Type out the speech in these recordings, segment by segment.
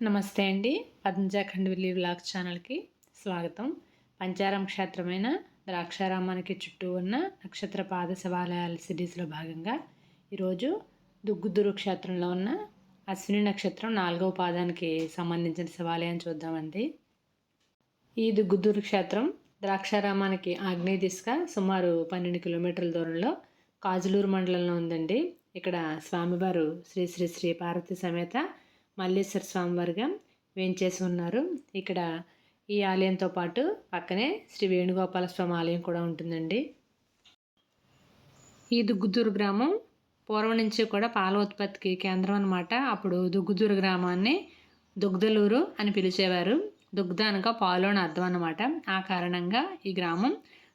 నమస్తే అండి. పద్మజాఖండ్ Willey blog ఛానల్కి స్వాగతం. పంచారం క్షేత్రమైన ద్రాక్షారామానికి చుట్టూ ఉన్న నక్షత్ర పాద శివాలయాల సిరీస్లో భాగంగా ఈరోజు దుగ్గుదురు క్షేత్రంలో ఉన్న అశ్విని నక్షత్రం నాలుగవ పాదానికి సంబంధించిన శివాలయం చూద్దామండి. ఈ దుగ్గుదురు క్షేత్రం ద్రాక్షారామానికి ఆగ్నేయ దిశగా సుమారు పన్నెండు కిలోమీటర్ల దూరంలో కాజులూరు మండలంలో ఉందండి. ఇక్కడ స్వామివారు శ్రీ శ్రీ శ్రీ పార్వతి సమేత మల్లేశ్వర స్వామివారిగా వేంచేసి ఉన్నారు. ఇక్కడ ఈ ఆలయంతో పాటు పక్కనే శ్రీ వేణుగోపాల స్వామి ఆలయం కూడా ఉంటుందండి. ఈ దుగ్గుదూరు గ్రామం పూర్వం నుంచి కూడా పాల ఉత్పత్తికి కేంద్రం అనమాట అప్పుడు దుగ్గుదూరు గ్రామాన్ని దుగ్ధలూరు అని పిలిచేవారు. దుగ్ధ అనగా పాలు అని అర్థం అనమాట ఆ కారణంగా ఈ గ్రామం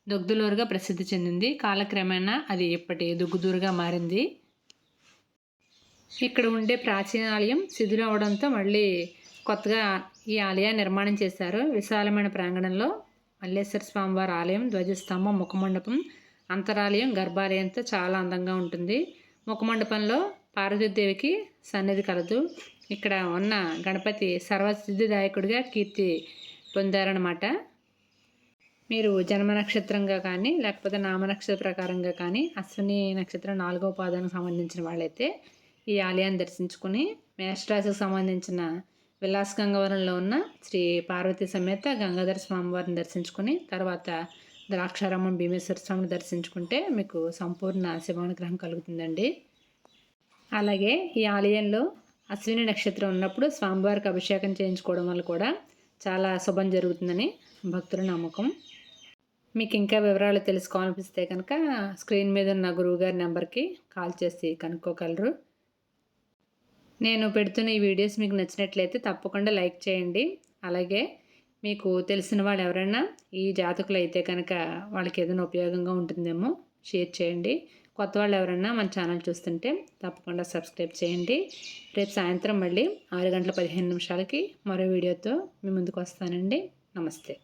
దుగ్ధలూరుగా ప్రసిద్ధి చెందింది. కాలక్రమేణా అది ఇప్పటి దుగ్గుదూరుగా మారింది. ఇక్కడ ఉండే ప్రాచీన ఆలయం శిథిలవడంతో మళ్ళీ కొత్తగా ఈ ఆలయాన్ని నిర్మాణం చేశారు. విశాలమైన ప్రాంగణంలో మల్లేశ్వర స్వామివారి ఆలయం ధ్వజస్తంభం ముఖమండపం అంతరాలయం గర్భాలయంతో చాలా అందంగా ఉంటుంది. ముఖమండపంలో పార్వతీదేవికి సన్నిధి కలదు. ఇక్కడ ఉన్న గణపతి సర్వసిద్ధిదాయకుడిగా కీర్తి పొందారనమాట మీరు జన్మ నక్షత్రంగా కానీ లేకపోతే నామ నక్షత్ర ప్రకారంగా కానీ అశ్విని నక్షత్రం నాలుగవ పాదానికి సంబంధించిన వాళ్ళైతే ఈ ఆలయాన్ని దర్శించుకుని మేషరాశికి సంబంధించిన విలాస్ గంగవరంలో ఉన్న శ్రీ పార్వతీ సమేత గంగాధర స్వామివారిని దర్శించుకుని తర్వాత ద్రాక్షారామం భీమేశ్వర స్వామిని దర్శించుకుంటే మీకు సంపూర్ణ శివానుగ్రహం కలుగుతుందండి. అలాగే ఈ ఆలయంలో అశ్విని నక్షత్రం ఉన్నప్పుడు స్వామివారికి అభిషేకం చేయించుకోవడం వల్ల కూడా చాలా శుభం జరుగుతుందని భక్తుల నమ్మకం. మీకు ఇంకా వివరాలు తెలుసుకోవాలనిపిస్తే కనుక స్క్రీన్ మీద ఉన్న గురువుగారి నెంబర్కి కాల్ చేసి కనుక్కోగలరు. నేను పెడుతున్న ఈ వీడియోస్ మీకు నచ్చినట్లయితే తప్పకుండా లైక్ చేయండి. అలాగే మీకు తెలిసిన వాళ్ళు ఎవరైనా ఈ జాతకులు అయితే కనుక వాళ్ళకి ఏదైనా ఉపయోగంగా ఉంటుందేమో షేర్ చేయండి. కొత్త వాళ్ళు ఎవరైనా మన ఛానల్ చూస్తుంటే తప్పకుండా సబ్స్క్రైబ్ చేయండి. రేపు సాయంత్రం మళ్ళీ ఆరు గంటల పదిహేను నిమిషాలకి మరో వీడియోతో మీ ముందుకు వస్తానండి. నమస్తే.